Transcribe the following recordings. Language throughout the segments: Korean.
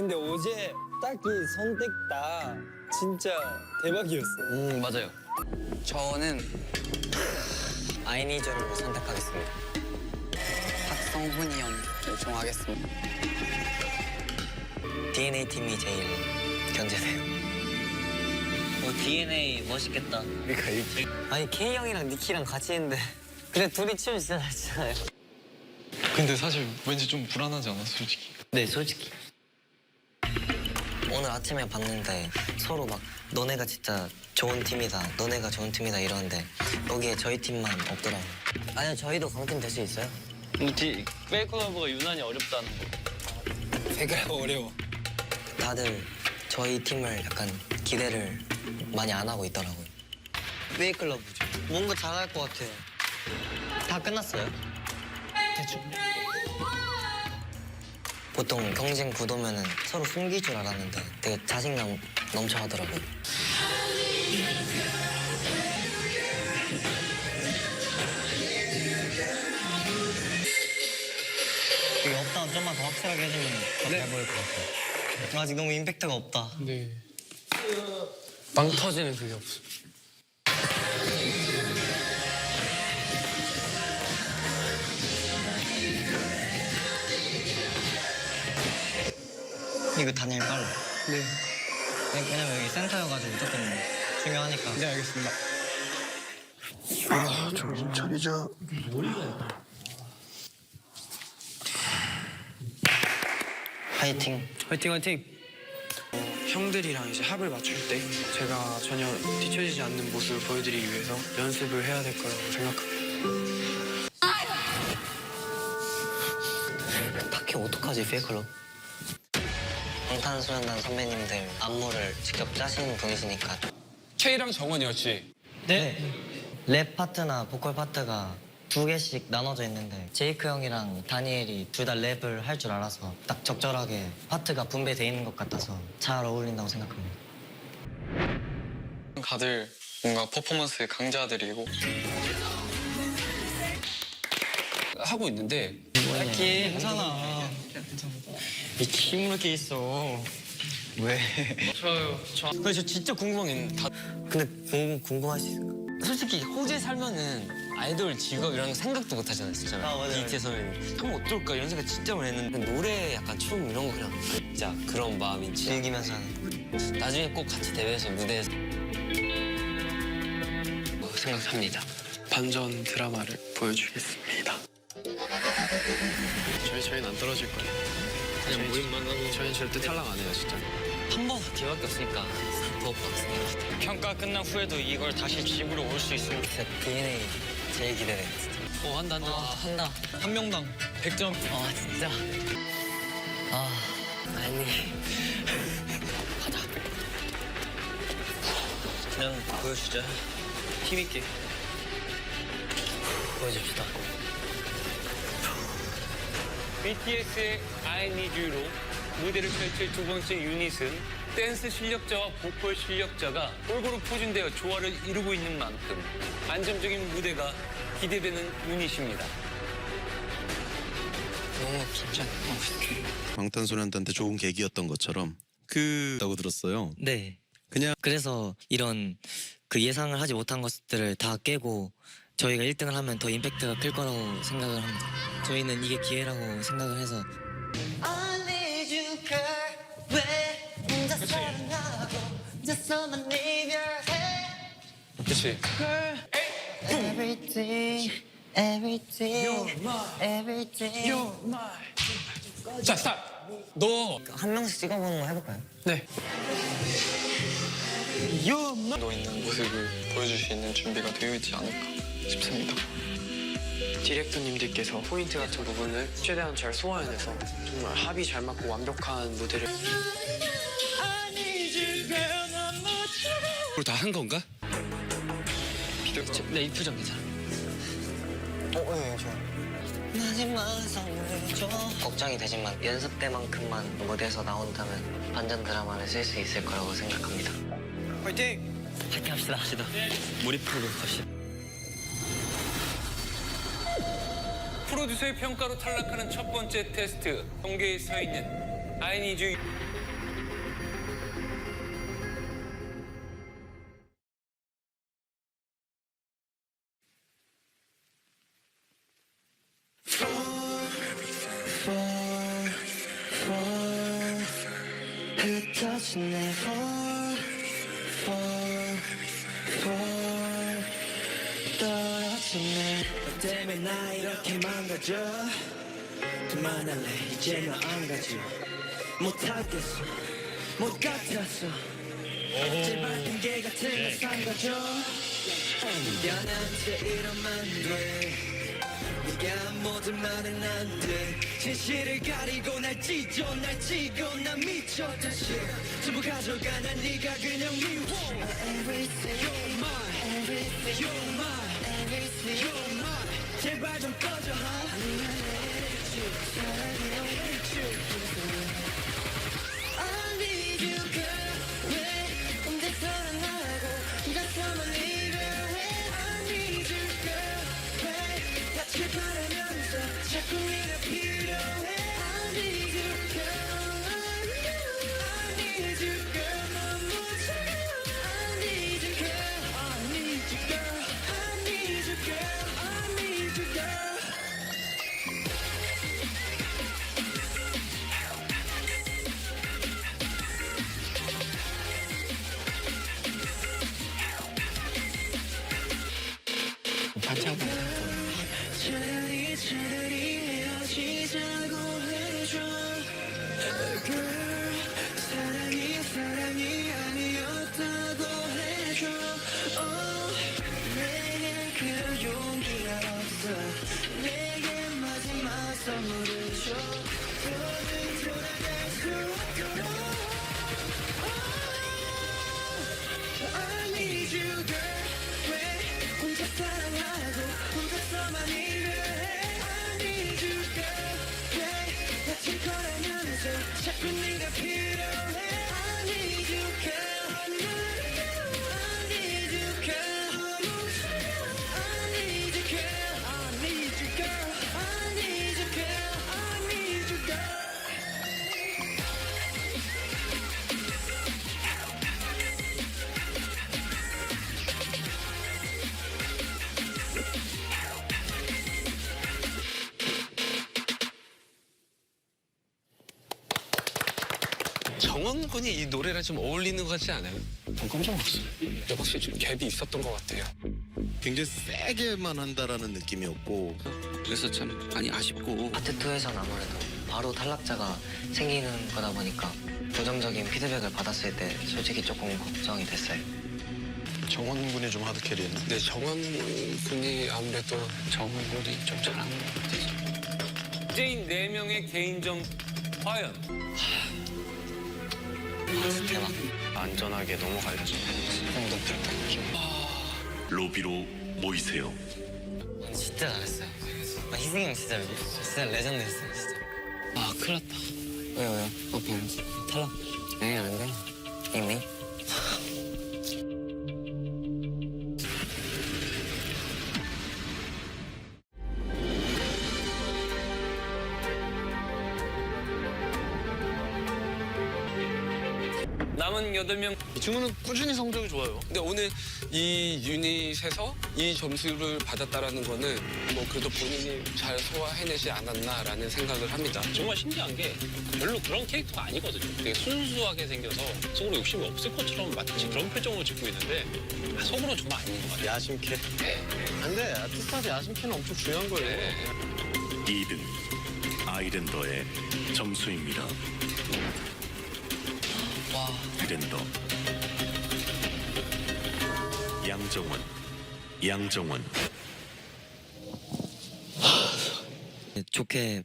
근데 어제 딱 이 선택 다 진짜 대박이었어. 음 맞아요. 저는 아이니저를 선택하겠습니다. 박성훈이 형 결정하겠습니다. DNA 팀이 제일 견제돼요. 어, DNA 멋있겠다. 우리가 이렇게. 아니 K 형이랑 니키랑 같이 했는데 근데 둘이 춤 진짜 잘 추잖아요. 근데 사실 왠지 좀 불안하지 않아 솔직히 네 솔직히. 오늘 아침에 봤는데 서로 막 너네가 진짜 좋은 팀이다 너네가 좋은 팀이다 이러는데 여기에 저희 팀만 없더라고요 아니요 저희도 강팀 될 수 있어요 디 페이커너브가 유난히 어렵다는 거. 배가 어려워. 다들 저희 팀을 약간 기대를 많이 안 하고 있더라고요 페이클럽이죠 뭔가 잘할 것 같아요 다 끝났어요? 대충 보통 경쟁 구도면은 서로 숨길 줄 알았는데 되게 자신감 넘쳐 하더라고요 이게 없다 좀만 더 확실하게 해주면 더 잘 보일 것 같아요. 아직 너무 임팩트가 없다. 네. 빵 터지는 그게 없어 이거 다니엘 빨라. 네 왜냐면 여기 센터여가지고 조금 중요하니까. 네 알겠습니다 정신 차리자. 화이팅. 화이팅 화이팅! 형들이랑 이제 합을 맞출 때 제가 전혀 뒤처지지 않는 모습을 보여드리기 위해서 연습을 해야 될 거라고 생각합니다. 딱히 어떡하지 페이클럽? 방탄소년단 선배님들 안무를 직접 짜시는 분이시니까. K랑 정원이었지 네. 랩 파트나 보컬 파트가 두 개씩 나눠져 있는데 제이크 형이랑 다니엘이 둘 다 랩을 할 줄 알아서 딱 적절하게 파트가 분배돼 있는 것 같아서 잘 어울린다고 생각합니다. 다들 뭔가 퍼포먼스의 강자들이고 하고 있는데 이렇게 괜찮아. 이렇게 힘으로 있어. 왜? 저요 저 근데 저 진짜 궁금한 게 있는데 다... 근데 궁, 궁금할 수 있을까? 솔직히 호주에 살면은 아이돌 직업 이런 거 생각도 못 하잖아요, 진짜. 아, 맞아요. BTS 선배님. 하면 어떨까 이런 생각 진짜 많이 했는데 노래 약간 춤 이런 거 그냥 진짜 그런 마음이 진짜. 즐기면서 하는. 나중에 꼭 같이 대회에서 무대에서 생각합니다. 반전 드라마를 보여주겠습니다. 저희 저희는 안 떨어질 거예요. 그냥 모임만 하고 저희는 절대 탈락 안 해요 진짜. 한 번 기회밖에 없으니까 더 빡세게. 평가 끝난 후에도 이걸 다시 집으로 올 수 있으면 진짜 DNA 제일 기대돼. 진짜. 어 한다 한다. 한다. 한 명당 100점 아 진짜. 아 아니. 가자. 그냥 보여주자. 힘있게. 보여줍시다. BTS의 I Need You로 무대를 펼칠 두 번째 유닛은 댄스 실력자와 보컬 실력자가 골고루 포진되어 조화를 이루고 있는 만큼 안정적인 무대가 기대되는 유닛입니다. 너무 진짜 멋있게. 방탄소년단한테 좋은 계기였던 것처럼 그라고 들었어요. 네. 그냥 그래서 이런 그 예상을 하지 못한 것들을 다 깨고 저희가 1등을 하면 더 임팩트가 클 거라고 생각을 합니다. 저희는 이게 기회라고 생각을 해서. 그치. Everything, everything, everything. 자 스탑. 너. 한 명씩 찍어보는 거 해볼까요? 네. 너 있는 모습을 보여줄 수 있는 준비가 되어 있지 않을까 싶습니다 디렉터님들께서 포인트 같은 부분을 최대한 잘 소화해내서 정말 합이 잘 맞고 완벽한 무대를 그걸 다 한 건가? 네, 이 표정 괜찮아. 어, 예, 좋아. 걱정이 되지만 연습 때만큼만 무대에서 나온다면 반전 드라마를 쓸 수 있을 거라고 생각합니다. 화이팅! 파이팅 합시다. 합시다. 몰입하고 갑시다. 프로듀서의 평가로 탈락하는 첫 번째 테스트. 경계에 서 있는 아이니즈 흩어진 내 홀, 홀, 홀 떨어진 내 때문에 나 이렇게 망가져. 그만할래 이제 너안 가져 못하겠어 못 같았어. 제발 핑계 같은 거 삼가줘. 미안한데 이러면 안돼. 네가 모든 말은 안돼. 진실을 가리고 날 찢어 날 찌고 난 미쳐 다시. 전부 가져가 난 네가 그냥 미워. You're Everything You're Everything You're mine 제발 좀 꺼져 ha 헤어지자고 정원 군이 이 노래랑 좀 어울리는 것 같지 않아요? 깜짝 놀랐어요. 확실히 좀 갭이 있었던 것 같아요. 굉장히 세게만 한다라는 느낌이었고 그래서 참 많이 아쉽고 파트 2에서는 아무래도 바로 탈락자가 생기는 거다 보니까 부정적인 피드백을 받았을 때 솔직히 조금 걱정이 됐어요. 정원 군이 좀 하드 캐리했나? 네, 정원 군이 아무래도 정원 군이 좀 잘한 것 같아서. 이제인 네명의 개인전 과연 대박. 안전하게 넘어가야죠. 로비로 모이세요. 진짜 잘했어요. 아, 희승이 형 진짜 진짜 레전드였어요. 진짜. 아 큰일 났다 왜요 왜요? 어 그냥 탈락. 에이 안 돼 이미? 남은 여덟 명 이 친구는 꾸준히 성적이 좋아요. 근데 오늘 이 유닛에서 이 점수를 받았다라는 거는 뭐 그래도 본인이 잘 소화해내지 않았나라는 생각을 합니다. 정말 신기한 게 별로 그런 캐릭터가 아니거든요. 되게 순수하게 생겨서 속으로 욕심이 없을 것처럼 마치 그런 표정으로 짓고 있는데 아, 속으로 정말 아닌 것 같아요. 야심캐. 근데 아티스트한테 야심캐는 엄청 중요한 거예요. 2등 아이랜더의 점수입니다. 아이랜더 양정원 양정원 좋게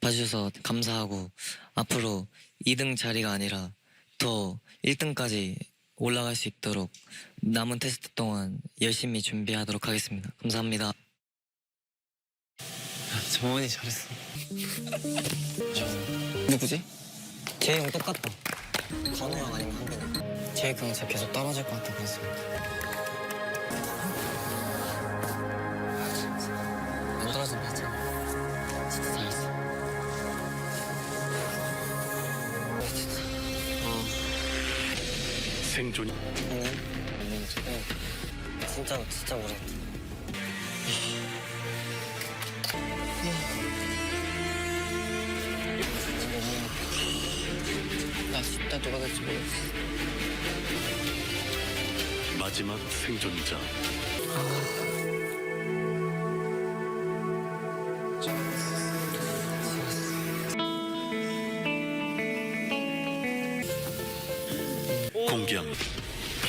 봐주셔서 감사하고 앞으로 2등 자리가 아니라 더 1등까지 올라갈 수 있도록 남은 테스트 동안 열심히 준비하도록 하겠습니다. 감사합니다. 정원이 잘했어 누구지? 제이 형 똑같다. 건우 형 아니면 한빈이. 형 진짜 계속 떨어질 것 같다 그래서. 안 떨어진다 했잖아. 진짜 잘했어. 진짜. 생존 형은? 응. 진짜 진짜 모르겠다. 나 진짜 누가 될지 모르겠어. 마지막 생존자